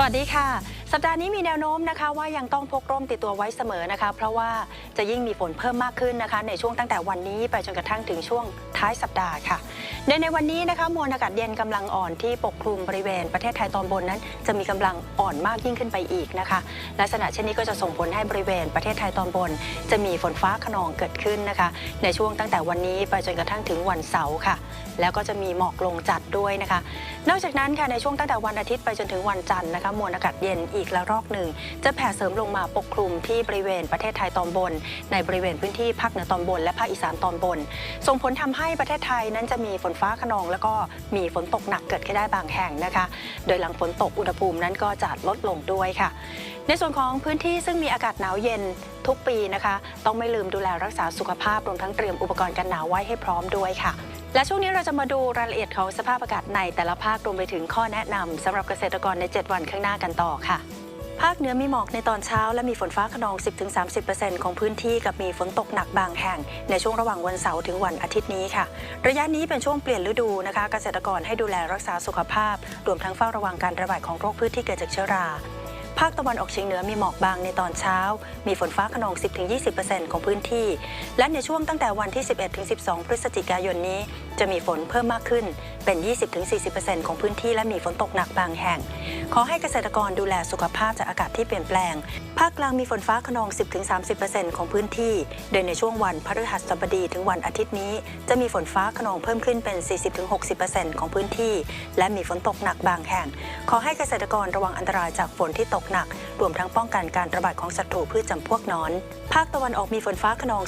วัสดีค่ะ สัปดาห์นี้มีแนวโน้มนะคะว่ายังต้องพกร่มติดตัวไว้เสมอนะคะ เพราะว่าจะยิ่งมีฝนเพิ่มมากขึ้นนะคะ ในช่วงตั้งแต่วันนี้ไปจนกระทั่งถึงช่วงท้ายสัปดาห์ค่ะโดยในวันนี้นะคะมวลอากาศเย็นกำลังอ่อนที่ปกคลุมบริเวณประเทศไทยตอนบนนั้น จะมีกำลังอ่อนมากยิ่งขึ้นไปอีกนะคะ ลักษณะเช่นนี้ก็จะส่งผลให้บริเวณประเทศไทยตอนบน จะมีฝนฟ้าขนองเกิดขึ้นนะคะ ในช่วงตั้งแต่วันนี้ไปจนกระทั่งถึงวันเสาร์ค่ะ แล้วก็จะมีหมอกลงจัดด้วยนะคะ นอกจากนั้นค่ะในช่วงตั้งแต่วันอาทิตย์ไปจนถึงวันจันทร์นะคะมวลอากาศเย็นอีีกละรอกหนึ่ง จะแผ่เสริมลงมาปกคลุมที่บริเวณประเทศไทยตอนบน ในบริเวณพื้นที่ภาคเหนือตอนบน และภาคอีสานตอนบน ส่งผลทำให้ประเทศไทยนั้นจะมีฝนฟ้าขนอง แล้วก็มีฝนตกหนักเกิดขึ้นได้บางแห่งนะคะ โดยหลังฝนตกอุณหภูมินั้นก็จะลดลงด้วยค่ะ ในส่วนของพื้นที่ซึ่งมีอากาศหนาวเย็นทุกปีนะคะ ต้องไม่ลืมดูแลรักษาสุขภาพรวมทั้งเตรียมอุปกรณ์กันหนาวไว้ให้พร้อมด้วยค่ะ และช่วงนี้เราจะมาดูรายละเอียดของสภาพอากาศในแต่ละภาครวมไปถึงข้อแนะนำสำหรับเกษตรกรใน 7 วันข้างหน้ากันต่อค่ะ ภาคเหนือมีหมอกในตอนเช้า และมีฝนฟ้าขนอง 10-30%ของพื้นที่กับมีฝนตกหนักบางแห่ง ในช่วงระหว่างวันเสาร์ถึงวันอาทิตย์นี้ค่ะ ระยะนี้เป็นช่วงเปลี่ยนฤดูนะคะ เกษตรกรให้ดูแลรักษาสุขภาพ รวมทั้งเฝ้าระวังการระบาดของโรคพืชที่เกิดจากเชื้อรา ภาคตะวันออกเฉียงเหนือมีหมอกบางในตอนเช้า มีฝนฟ้าขนอง 10-20%ของพื้นที่ และในช่วงตั้งแต่วันที่ 11-12 พฤศจิกายนนี้ จะมีฝนเพิ่มมากขึ้นเป็น 20-40%ของพื้นที่และมีฝนตกหนักบางแห่ง ขอให้เกษตรกรดูแลสุขภาพจากอากาศที่เปลี่ยนแปลง ภาคกลางมีฝนฟ้าขนอง 10-30%ของพื้นที่ โดยในช่วงวันพฤหัสบดีถึงวันอาทิตย์นี้ จะมีฝนฟ้าขนองเพิ่มขึ้นเป็น 40-60%ของพื้นที่ และมีฝนตกหนักบางแห่ง ขอให้เกษตรกรระวังอันตรายจากฝนที่ตกหนัก รวมทั้งป้องกันการระบาดของศัตรูพืชจำพวกนอน ภาคตะวันออกมีฝนฟ้าขนอง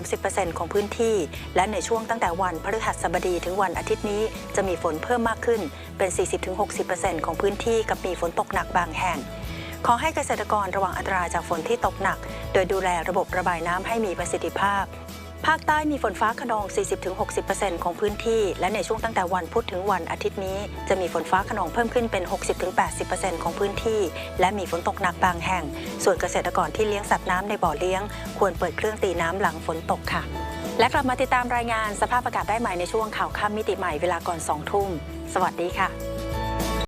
10-30%ของพื้นที่ และในช่วงตั้งแต่วันพฤหัสบดีถึงวันอาทิตย์นี้จะมีฝนเพิ่มมากขึ้นเป็น 40-60%ของพื้นที่กับมีฝนตกหนักบางแห่งขอให้เกษตรกรระวังอันตรายจากฝนที่ตกหนัก โดยดูแลระบบระบายน้ำให้มีประสิทธิภาพ ภาคใต้มีฝนฟ้าขนอง 40-60%ของพื้นที่ และในช่วงตั้งแต่วันพุธถึงวันอาทิตย์นี้ จะมีฝนฟ้าขนองเพิ่มขึ้นเป็น 60-80%ของพื้นที่ และมีฝนตกหนักบางแห่ง ส่วนเกษตรกรที่เลี้ยงสัตว์น้ำในบ่อเลี้ยง ควรเปิดเครื่องตีน้ำหลังฝนตกค่ะ และกลับมาติดตามรายงานสภาพอากาศได้ใหม่ในช่วงข่าวค่ำมิติใหม่เวลาก่อน2ทุ่ม สวัสดีค่ะ